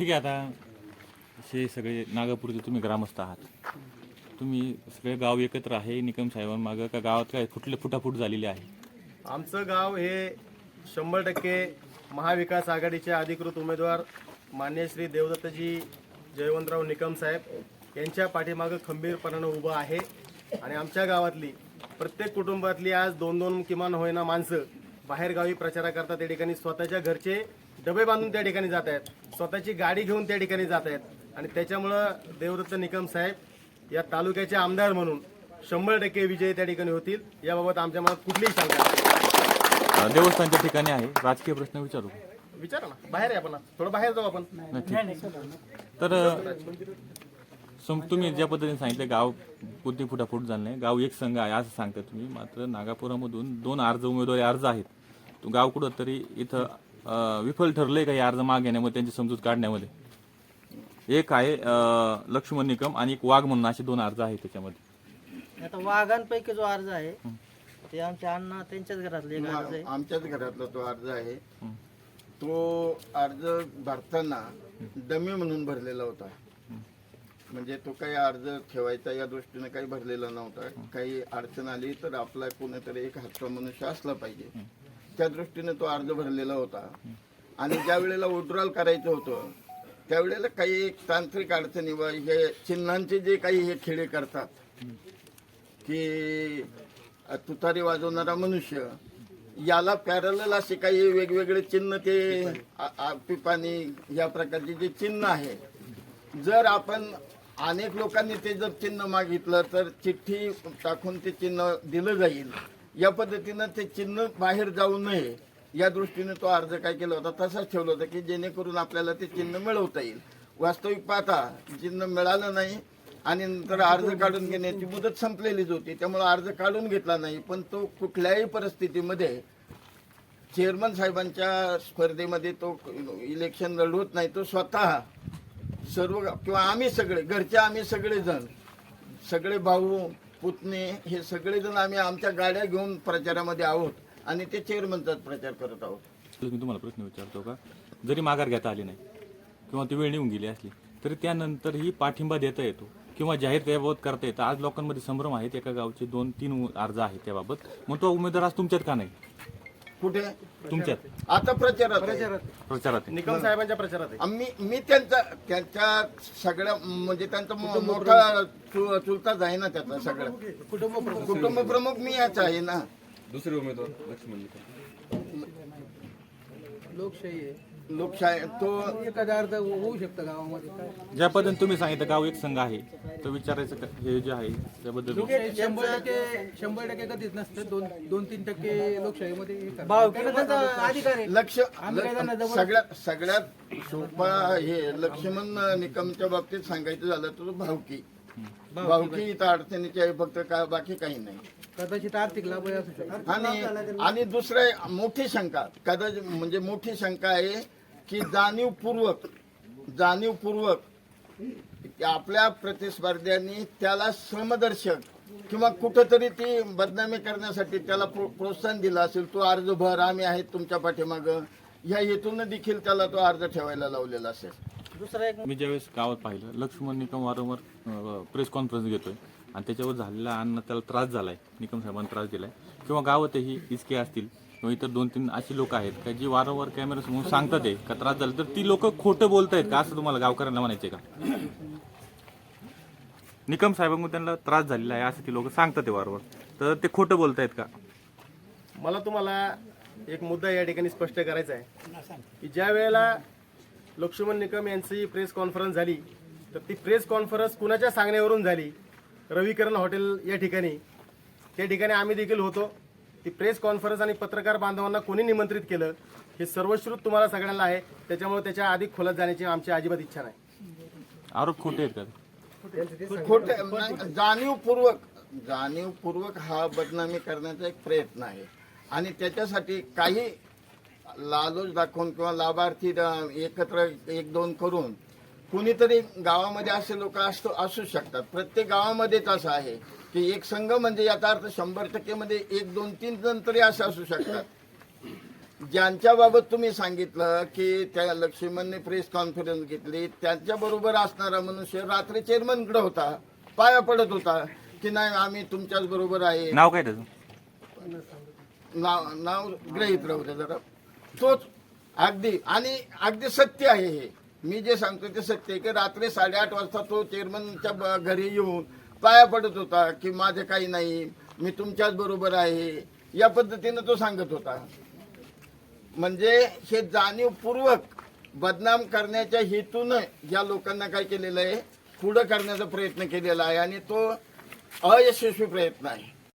ठीक आहे आता हे सगळे नागपूरचे तुम्ही ग्रामस्थ आहात. तुम्ही सगळे गाव एकत्र आहे निकम साहेबांमागं का गावात काय फुटले फुटाफूट झालेली आहे? आमचं गाव हे शंभर टक्के महाविकास आघाडीचे अधिकृत उमेदवार मान्य श्री देवदत्तजी जयवंतराव निकम साहेब यांच्या पाठीमागं खंबीरपणानं उभं आहे. आणि आमच्या गावातली प्रत्येक कुटुंबातली आज दोन दोन किमान होईना माणसं बाहेरगावी प्रचाराकरता त्या ठिकाणी स्वतःच्या घरचे डबे बांधून त्या ठिकाणी जात आहेत. स्वतःची गाडी घेऊन त्या ठिकाणी जात आहेत. आणि त्याच्यामुळं देवदत्त निकम साहेब या तालुक्याचे आमदार म्हणून शंभर टक्के विजय त्या ठिकाणी होतील. याबाबत आमच्या मनात कुठलीही शंका देवस्थानच्या ठिकाणी आहे. राजकीय प्रश्न विचारू विचारा ना. बाहेर आहे आपण थोडं बाहेर जाऊ आपण. तर सम- तुम्ही ज्या पद्धतीने सांगितलं गाव कोणती फुटाफूट झालं नाही. गाव एक संघ आहे असं सांगता तुम्ही. मात्र नागापुरामधून दोन अर्ज उमेदवारी अर्ज आहेत. तो गाव कुठं तरी इथं अं, विफल ठरलंय का हे अर्ज माग घेण्यामध्ये त्यांची समजूत काढण्यामध्ये? एक आहे अं, लक्ष्मण निकम आणि एक वाघ म्हणून असे दोन अर्ज आहेत त्याच्यामध्ये. आता वाघांपैकी जो अर्ज आहे ते आमच्या अण्णा त्यांच्याच घरातले एक अर्ज आहे. आमच्याच घरातला तो अर्ज आहे. तो अर्ज भरताना डमी म्हणून भरलेला होता. म्हणजे तो काही अर्ज ठेवायचा या दृष्टीने काही भरलेला नव्हता. काही अडचण आली तर आपला कोणीतरी एक हातचा मनुष्य असला पाहिजे. त्या दृष्टीने तो अर्ज भरलेला होता. आणि ज्या वेळेला विड्रॉल करायचं होतं त्यावेळेला काही एक तांत्रिक अडचणी व हे चिन्हांचे जे काही हे खेळे करतात की तुतारी वाजवणारा मनुष्य याला पॅरल असे काही वेगवेगळे चिन्ह ते पिपाणी या प्रकारचे जे चिन्ह आहे. जर आपण अनेक लोकांनी ते जर चिन्ह मागितलं तर चिठ्ठी टाकून ते चिन्ह दिलं जाईल. या पद्धतीनं ते चिन्ह बाहेर जाऊ नये. या दृष्टीने तो अर्ज काय केला होता तसाच ठेवला होता की जेणेकरून आपल्याला ते चिन्ह मिळवता येईल. वास्तविक पाहता चिन्ह मिळालं नाही आणि नंतर अर्ज काढून घेण्याची मुदत संपलेलीच होती. त्यामुळे अर्ज काढून घेतला नाही पण तो कुठल्याही परिस्थितीमध्ये चेअरमन साहेबांच्या स्पर्धेमध्ये तो इलेक्शन लढवत नाही. तो स्वतः सर्व किंवा आम्ही सगळे घरचे आम्ही सगळेजण सगळे भाऊ पुतणे हे सगळेजण आम्ही आमच्या गाड्या घेऊन प्रचारामध्ये आहोत आणि ते चेअरमनचाच प्रचार करत आहोत. मी तुम्हाला प्रश्न विचारतो का? जरी माघार घेता आली नाही किंवा ती वेळ निघून गेली असली तरी त्यानंतरही पाठिंबा देता येतो किंवा जाहीर त्याबाबत करता येतं. आज लोकांमध्ये संभ्रम आहेत एका गावचे दोन तीन अर्ज आहेत त्याबाबत. मग तो उमेदवार आज तुमच्यात का नाही? कुठे? तुमच्यात. आता प्रचारात आहे. प्रचारात आहे. निकम साहेबांच्या प्रचारात आहे. आम्ही मी त्यांचा त्यांच्या सगळ्या म्हणजे त्यांचा मो- मोठा चु- चुलताच आहे ना त्याचा सगळं. कुटुंब प्रमुख मी याच आहे ना. दुसरे उमेदवार लक्ष्मण. लोकशाही आहे. लोकशाही तो एखादा अर्ज होऊ शकतं गावामध्ये काय? ज्या पद्धतीने तुम्ही सांगितलं गाव एक संघ आहे. तर विचारायचं का- हे जे आहे त्याबद्दल शंभर टक्के शंभर टक्के कधीच नसतं. दोन दोन तीन टक्के लोकशाहीमध्ये हे करतात. भावकीला त्यांचा अधिकार आहे. लक्ष सगळ्यात सगळ्यात सोपा हे लक्ष्मण निकमच्या बाबतीत सांगायचं झालं तर भावकी. भावकी इथं अडचणीची आहे फक्त काय बाकी काही नाही. कदाचित आर्थिक लाभ असू शकतो. आणि आणि दुसरं मोठी शंका. कदाचित म्हणजे मोठी शंका आहे की जाणीवपूर्वक जाणीवपूर्वक आपल्या प्रतिस्पर्ध्यांनी त्याला श्रमदर्शक किंवा कुठंतरी ती बदनामी करण्यासाठी त्याला प्रो प्रोत्साहन दिलं असेल तो अर्ज भर आम्ही आहेत तुमच्या पाठीमागं. ह्या हेतून देखील त्याला तो अर्ज ठेवायला लावलेला असेल. दुसरा एक मी ज्यावेळेस गावात पाहिलं लक्ष्मण निकम वारंवार प्रेस कॉन्फरन्स घेतोय आणि त्याच्यावर झालेला अन्न त्याला त्रास झालाय निकम साहेबांना त्रास दिलाय. किंवा गावातही इचके असतील किंवा इतर दोन तीन अशी लोक आहेत का जी वारंवार कॅमेरा समोर सांगतात आहे का त्रास झाला तर ती लोक खोटं बोलत आहेत का? असं तुम्हाला गावकऱ्यांना म्हणायचे का? निकम साहेबांकडून त्यांना त्रास झालेला आहे असं ती लोक सांगतात आहे वारंवार. तर ते खोटं बोलत आहेत का? मला तुम्हाला एक मुद्दा या ठिकाणी स्पष्ट करायचा आहे. की ज्या वेळेला लक्ष्मण निकम यांची प्रेस कॉन्फरन्स झाली तर ती प्रेस कॉन्फरन्स कुणाच्या सांगण्यावरून झाली? रविकरण हॉटेल या ठिकाणी. त्या ठिकाणी आम्ही देखील होतो. ती प्रेस कॉन्फरन्स आणि पत्रकार बांधवांना कोणी निमंत्रित केलं हे सर्वश्रुत तुम्हाला सगळ्यांना आहे. त्याच्यामुळे त्याच्या अधिक खोलात जाण्याची आमची अजिबात इच्छा नाही. आरोप खोटे आहेत का? खोटे नाही, जाणीवपूर्वक जाणीवपूर्वक हा बदनामी करण्याचा एक प्रयत्न आहे. आणि त्याच्यासाठी काही लालूच दाखवून किंवा लाभार्थी द- एकत्र एक दोन करून कुणीतरी गावामध्ये असे लोक असतो असू शकतात. प्रत्येक गावामध्येच असं आहे की एक संघ म्हणजे याचा अर्थ शंभर टक्के मध्ये एक दोन तीन जण तरी असे असू शकतात. ज्यांच्या बाबत तुम्ही सांगितलं की त्या लक्ष्मणने प्रेस कॉन्फरन्स घेतली त्यांच्या बरोबर असणारा मनुष्य रात्री चेअरमनकडे होता पाया पडत होता की नाही आम्ही तुमच्याच बरोबर आहे. नाव काय त्याचं? नाव नाव ग्रहित राहू दे जरा. तोच अगदी आणि अगदी सत्य आहे हे. मी जे सांगतो ते सत्य की रात्री साडेआठ वाजता तो चेअरमनच्या ब- घरी येऊन पाया पडत होता की माझे काही नाही मी तुमच्याच बरोबर आहे. या पद्धतीनं तो सांगत होता. म्हणजे हे जाणीवपूर्वक बदनाम करण्याच्या हेतूनं या लोकांना काय केलेलं आहे? पुढं करण्याचा प्रयत्न केलेला आहे आणि तो अयशस्वी प्रयत्न आहे.